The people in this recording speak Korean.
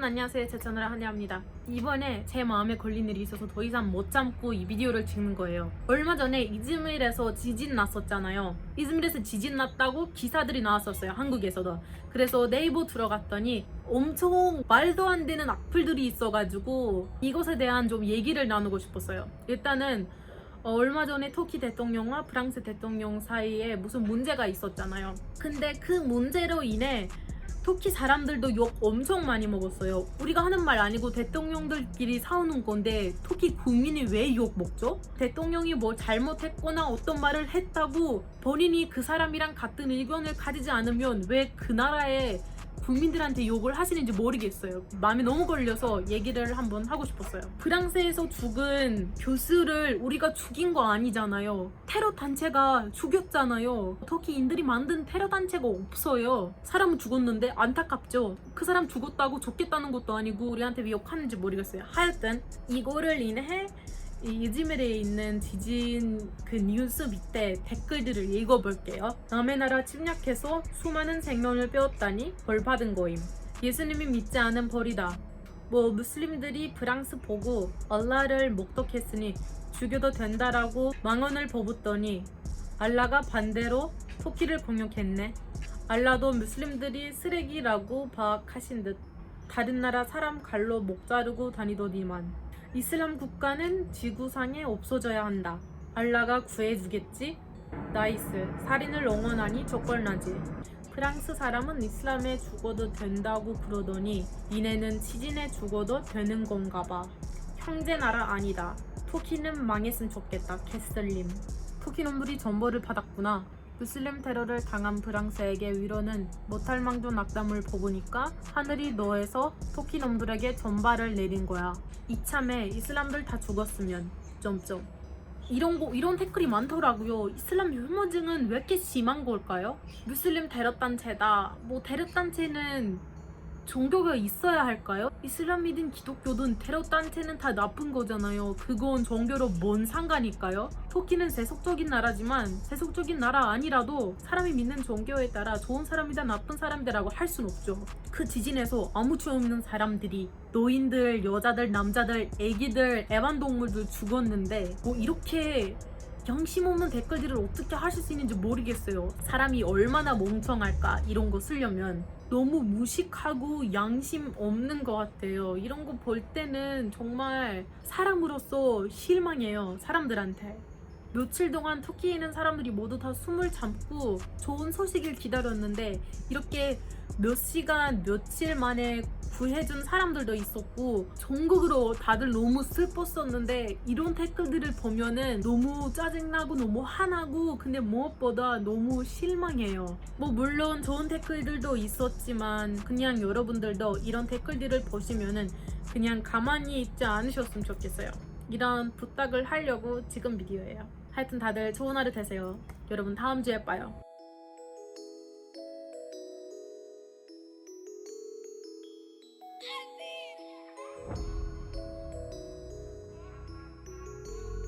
여러분 안녕하세요. 제 채널 한혜입니다. 이번에 제 마음에 걸린 일이 있어서 더 이상 못 참고 이 비디오를 찍는 거예요. 얼마 전에 이즈밀에서 지진 났었잖아요. 이즈밀에서 지진 났다고 기사들이 나왔었어요 한국에서도. 그래서 네이버 들어갔더니 엄청 말도 안 되는 악플들이 있어가지고 이것에 대한 좀 얘기를 나누고 싶었어요. 일단은 어, 얼마 전에 터키 대통령과 프랑스 대통령 사이에 무슨 문제가 있었잖아요. 근데 그 문제로 인해 터키 사람들도 욕 엄청 많이 먹었어요. 우리가 하는 말 아니고 대통령들끼리 싸우는 건데 터키 국민이 왜 욕 먹죠? 대통령이 뭐 잘못했거나 어떤 말을 했다고 본인이 그 사람이랑 같은 의견을 가지지 않으면 왜 그 나라의 국민들한테 욕을 하시는지 모르겠어요. 마음에 너무 걸려서 얘기를 한번 하고 싶었어요. 프랑스에서 죽은 교수를 우리가 죽인 거 아니잖아요. 테러 단체가 죽였잖아요. 터키인들이 만든 테러 단체가 없어요. 사람은 죽었는데 안타깝죠. 그 사람 죽었다고 좋겠다는 것도 아니고 우리한테 왜 욕하는지 모르겠어요. 하여튼 이거를 인해 이 이즈밀에 있는 지진 그 뉴스 밑에 댓글들을 읽어볼게요. 남의 나라 침략해서 수많은 생명을 빼앗다니 벌 받은 거임. 예수님이 믿지 않은 벌이다. 뭐 무슬림들이 프랑스 보고 알라를 목독했으니 죽여도 된다라고 망언을 퍼붓더니 알라가 반대로 토끼를 공격했네. 알라도 무슬림들이 쓰레기라고 파악하신 듯 다른 나라 사람 갈로 목 자르고 다니더니만 이슬람 국가는 지구상에 없어져야 한다. 알라가 구해주겠지? 나이스. 살인을 응원하니 적벌나지. 프랑스 사람은 이슬람에 죽어도 된다고 그러더니 니네는 지진에 죽어도 되는 건가 봐. 형제 나라 아니다. 토키는 망했으면 좋겠다. 개슬림. 토키 놈들이 전벌을 받았구나. 무슬림 테러를 당한 프랑스에게 위로는 못할 망정 낙담을 보보니까 하늘이 너에서 토키 놈들에게 전발을 내린 거야. 이참에 이슬람들 다 죽었으면 점점. 이런 거 이런 댓글이 많더라고요. 이슬람 혐오증은 왜 이렇게 심한 걸까요? 무슬림 테러 단체다. 뭐 테러 단체는 종교가 있어야 할까요? 이슬람이든 기독교든 테러 단체는 다 나쁜 거잖아요. 그건 종교로 뭔 상관일까요? 터키는 세속적인 나라지만 세속적인 나라 아니라도 사람이 믿는 종교에 따라 좋은 사람이다 나쁜 사람이다라고 할 순 없죠. 그 지진에서 아무 죄 없는 사람들이 노인들, 여자들, 남자들, 애기들, 애완동물들 죽었는데 뭐 이렇게 양심 없는 댓글들을 어떻게 하실 수 있는지 모르겠어요. 사람이 얼마나 멍청할까 이런 거 쓰려면 너무 무식하고 양심 없는 것 같아요. 이런 거 볼 때는 정말 사람으로서 실망해요. 사람들한테. 며칠 동안 터키에 있는 사람들이 모두 다 숨을 참고 좋은 소식을 기다렸는데 이렇게 몇 시간, 며칠 만에 구해준 사람들도 있었고 전국으로 다들 너무 슬펐었는데 이런 댓글들을 보면은 너무 짜증나고 너무 화나고 근데 무엇보다 너무 실망해요. 뭐 물론 좋은 댓글들도 있었지만 그냥 여러분들도 이런 댓글들을 보시면은 그냥 가만히 있지 않으셨으면 좋겠어요. 이런 부탁을 하려고 지금 비디오예요. 하여튼 다들 좋은 하루 되세요. 여러분 다음 주에 봐요.